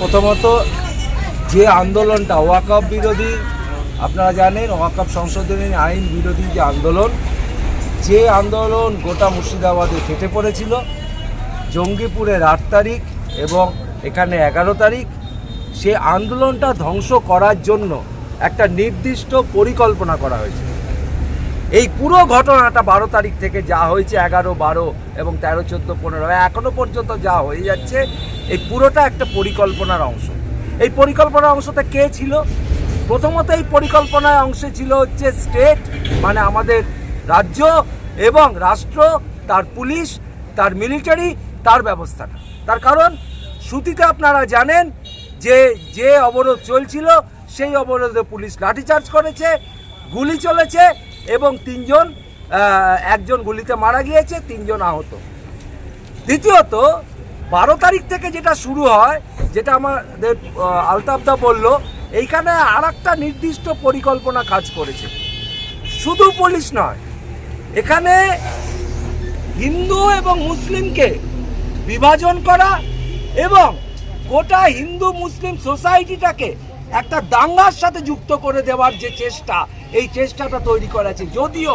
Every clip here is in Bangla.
প্রথমত যে আন্দোলনটা ওয়াকআপ বিরোধী, আপনারা জানেন ওয়াকআপ সংশোধনী আইন বিরোধী যে আন্দোলন যে আন্দোলন গোটা মুর্শিদাবাদে ফেটে পড়েছিল, জঙ্গিপুরের আট তারিখ এবং এখানে এগারো তারিখ, সে আন্দোলনটা ধ্বংস করার জন্য একটা নির্দিষ্ট পরিকল্পনা করা হয়েছে। এই পুরো ঘটনাটা বারো তারিখ থেকে যা হয়েছে, এগারো, বারো এবং তেরো, চোদ্দ, পনেরো, এখনও পর্যন্ত যা হয়ে যাচ্ছে, এই পুরোটা একটা পরিকল্পনার অংশ। এই পরিকল্পনার অংশতে কে ছিল? প্রথমত এই পরিকল্পনার অংশে ছিল হচ্ছে স্টেট মানে আমাদের রাজ্য এবং রাষ্ট্র, তার পুলিশ, তার মিলিটারি, তার ব্যবস্থাটা। তার কারণ, শ্রুতিতে আপনারা জানেন যে যে অবরোধ চলছিল, সেই অবরোধে পুলিশ লাঠিচার্জ করেছে, গুলি চলেছে এবং তিনজন একজন গুলিতে মারা গিয়েছে, তিনজন আহত। দ্বিতীয়ত, বারো তারিখ থেকে যেটা শুরু হয়, যেটা আমাদের আলতাফদা বলল, এইখানে আর একটা নির্দিষ্ট পরিকল্পনা কাজ করেছে। শুধু পুলিশ নয়, এখানে হিন্দু এবং মুসলিমকে বিভাজন করা এবং গোটা হিন্দু মুসলিম সোসাইটিটাকে একটা দাঙ্গার সাথে যুক্ত করে দেওয়ার যে চেষ্টা, এই চেষ্টাটা তৈরি করেছে। যদিও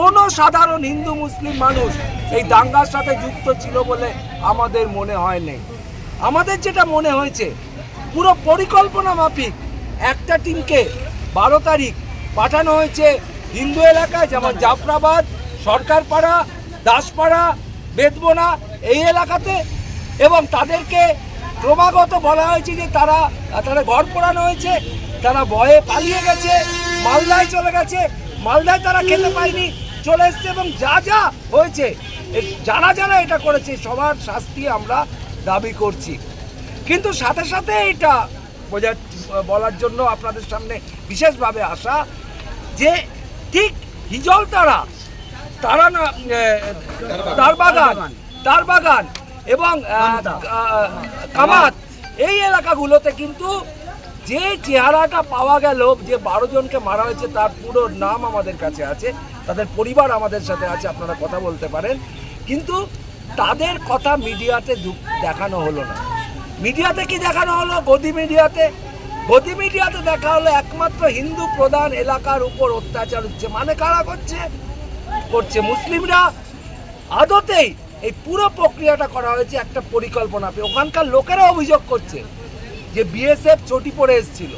কোনো সাধারণ হিন্দু মুসলিম মানুষ এই দাঙ্গার সাথে যুক্ত ছিল বলে আমাদের মনে হয় নেই। আমাদের যেটা মনে হয়েছে, পুরো পরিকল্পনা মাফিক একটা টিমকে বারো তারিখ পাঠানো হয়েছে হিন্দু এলাকায়, যেমন জাফরাবাদ, সরকারপাড়া, দাসপাড়া বেদবোনা এই এলাকাতে এবং তাদেরকে ক্রমাগত বলা হয়েছে যে তারা তারা ঘর পোড়ানো হয়েছে, তারা ভয়ে পালিয়ে গেছে, মালদায় চলে গেছে, মালদায় তারা খেতে পায়নি, চলে এসছে এবং যা যা হয়েছে যারা যারা এটা করেছে, সবার শাস্তি আমরা দাবি করছি। কিন্তু সাথে সাথে এটা বোঝা, বলার জন্য আপনাদের সামনে বিশেষভাবে আসা যে ঠিক হিজল তারা তারা না তার বাগান তার বাগান এবং কামাত। এই এলাকাগুলোতে কিন্তু যে চেহারাটা পাওয়া গেল যে বারো জনকে মারা হয়েছে তার পুরো নাম আমাদের কাছে আছে তাদের পরিবার আমাদের সাথে আছে আপনারা কথা বলতে পারেন। কিন্তু তাদের কথা মিডিয়াতে দেখানো হলো না। মিডিয়াতে কি দেখানো হলো? গদি মিডিয়াতে। গদি মিডিয়াতে দেখা হলো একমাত্র হিন্দু প্রধান এলাকার উপর অত্যাচার হচ্ছে। মানে কারা করছে? করছে মুসলিমরা। আদতেই এই পুরো প্রক্রিয়াটা করা হয়েছে একটা পরিকল্পনা ওখানকার লোকেরা অভিযোগ করছে যে বিএসএফ চটি পড়ে এসেছিল।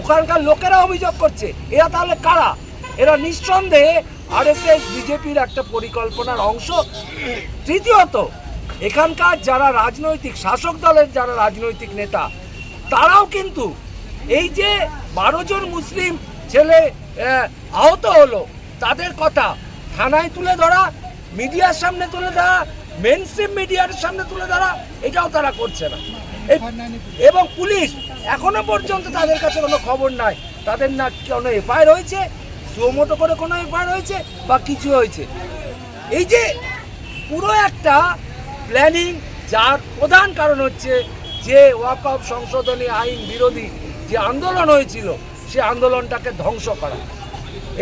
ওখানকার লোকেরা অভিযোগ করছে, এরা তাহলে কারা? এরা নিঃসন্দেহে আরএসএস বিজেপির একটা পরিকল্পনার অংশ। তৃতীয়ত, এখানকার যারা রাজনৈতিক শাসক দলের যারা রাজনৈতিক নেতা, তারাও কিন্তু এই যে বারো জন মুসলিম ছেলে আহত হলো, তাদের কথা থানায় তুলে ধরা মিডিয়ার সামনে তুলে ধরা মেন স্ট্রিম মিডিয়ার সামনে তুলে ধরা এটাও তারা করছে না। এবং পুলিশ এখনও পর্যন্ত তাদের কাছে কোনো খবর নাই। তাদের না কোনো এফআইআর হয়েছে, সুমোটো করে কোনো এফআইআর হয়েছে, বা কিছু হয়েছে। এই যে পুরো একটা প্ল্যানিং যার প্রধান কারণ হচ্ছে যে ওয়াকফ সংশোধনী আইন বিরোধী যে আন্দোলন হয়েছিল, সে আন্দোলনটাকে ধ্বংস করা।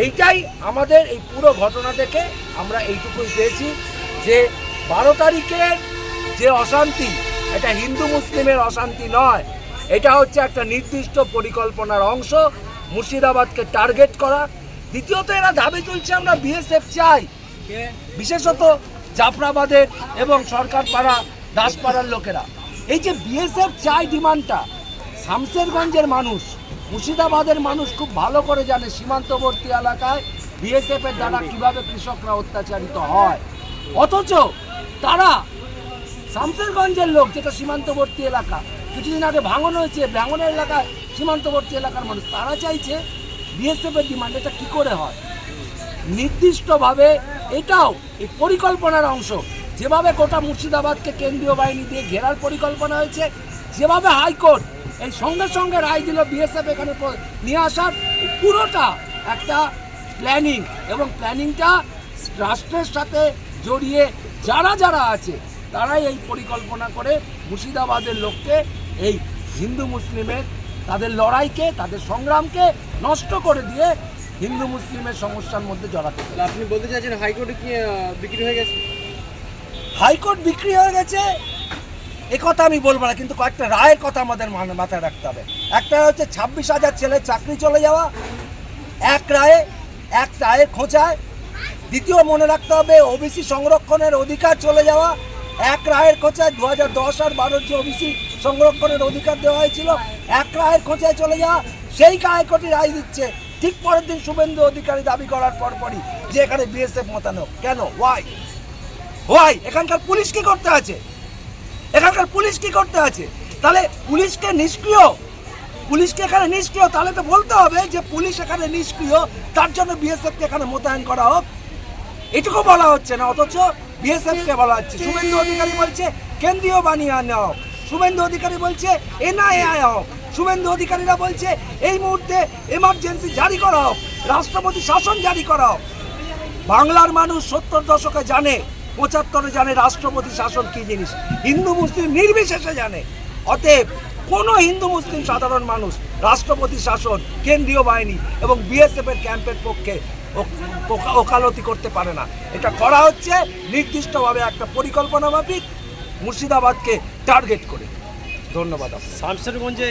এইটাই আমাদের এই পুরো ঘটনা থেকে আমরা এইটুকুই পেয়েছি যে বারো তারিখের যে অশান্তি, এটা হিন্দু মুসলিমের অশান্তি নয়। এটা হচ্ছে একটা নির্দিষ্ট পরিকল্পনার অংশ, মুর্শিদাবাদকে টার্গেট করা। দ্বিতীয়ত এরা দাবি তুলছে, আমরা বিএসএফ চাই। বিশেষত জাফরাবাদের এবং সরকার সরকারপাড়া, দাসপাড়ার লোকেরা। এই যে বিএসএফ চাই ডিমান্ডটা শামসেরগঞ্জের মানুষ মুর্শিদাবাদের মানুষ খুব ভালো করে জানে সীমান্তবর্তী এলাকায় বিএসএফ এর দ্বারা কীভাবে কৃষকরা অত্যাচারিত হয়। অথচ তারা শামসেরগঞ্জের লোক যেটা সীমান্তবর্তী এলাকা। কিছুদিন আগে ভাঙন হয়েছে ভাঙনের এলাকায় সীমান্তবর্তী এলাকার মানুষ। তারা চাইছে বিএসএফ এর ডিমান্ড এটা কি করে হয়? নির্দিষ্টভাবে এটাও এই পরিকল্পনার অংশ। যেভাবে গোটা মুর্শিদাবাদকে কেন্দ্রীয় বাহিনী দিয়ে ঘেরার পরিকল্পনা হয়েছে যেভাবে হাইকোর্ট এই সঙ্গে সঙ্গে রায় দিল বিএসএফ এখানে নিয়ে আসার পুরোটা একটা প্ল্যানিং এবং প্ল্যানিংটা রাষ্ট্রের সাথে জড়িয়ে যারা যারা আছে তারাই এই পরিকল্পনা করে মুর্শিদাবাদের লোককে এই হিন্দু মুসলিমের তাদের লড়াইকে তাদের সংগ্রামকে নষ্ট করে দিয়ে হিন্দু মুসলিমের সমস্যার মধ্যে জড়াতে। আপনি বলতে চাইছেন হাইকোর্টে কি বিক্রি হয়ে গেছে হাইকোর্ট বিক্রি হয়ে গেছে এ কথা আমি বলব না, কিন্তু কয়েকটা রায়ের কথা আমাদের মাথায় রাখতে হবে। একটা হচ্ছে ছাব্বিশ হাজার ছেলে চাকরি চলে যাওয়া, এক রায়ে, এক রায়ের খোঁচায়। দ্বিতীয় মনে রাখতে হবে ওবিসি সংরক্ষণের অধিকার চলে যাওয়া, এক রায়ের খোঁচায় দু হাজার দশ আর বারোর যে ওবিসি সংরক্ষণের অধিকার দেওয়া হয়েছিল, এক রায়ের খোঁচায় চলে যাওয়া, সেই হাইকোর্টই রায় দিচ্ছে। ঠিক পরের দিন শুভেন্দু অধিকারী দাবি করার পরপরই যে এখানে বিএসএফ মোতানো কেন? ওয়াই ওয়াই এখানকার পুলিশ কি করতে আছে? এখানকার পুলিশ কি করতে আছে? তাহলে পুলিশকে নিষ্ক্রিয়। পুলিশকে এখানে নিষ্ক্রিয়, তাহলে তো বলতে হবে যে পুলিশ এখানে নিষ্ক্রিয়, তার জন্য বিএসএফকে এখানে মোতায়েন করা হোক। এটুকু বলা হচ্ছে না, অথচ বিএসএফ কে বলা হচ্ছে। শুভেন্দু অধিকারী বলছে, কেন্দ্রীয় বানিয়ে আনা হোক। শুভেন্দু অধিকারী বলছে, এনআইএ হোক। শুভেন্দু অধিকারীরা বলছে, এই মুহূর্তে এমার্জেন্সি জারি করা হোক। রাষ্ট্রপতি শাসন জারি করা হোক। বাংলার মানুষ সত্তর দশকে জানে পঁচাত্তরে জানে? রাষ্ট্রপতি শাসন কি জিনিস? হিন্দু, মুসলিম নির্বিশেষে জানে। অতএব কোনো হিন্দু, মুসলিম সাধারণ মানুষ রাষ্ট্রপতি শাসন, কেন্দ্রীয় বাহিনী এবং বিএসএফ এর ক্যাম্পের পক্ষে ওকালতি করতে পারে না। এটা করা হচ্ছে নির্দিষ্টভাবে একটা পরিকল্পনা মাফিক মুর্শিদাবাদকে টার্গেট করে। ধন্যবাদ আপনাকে। শামশেরগঞ্জে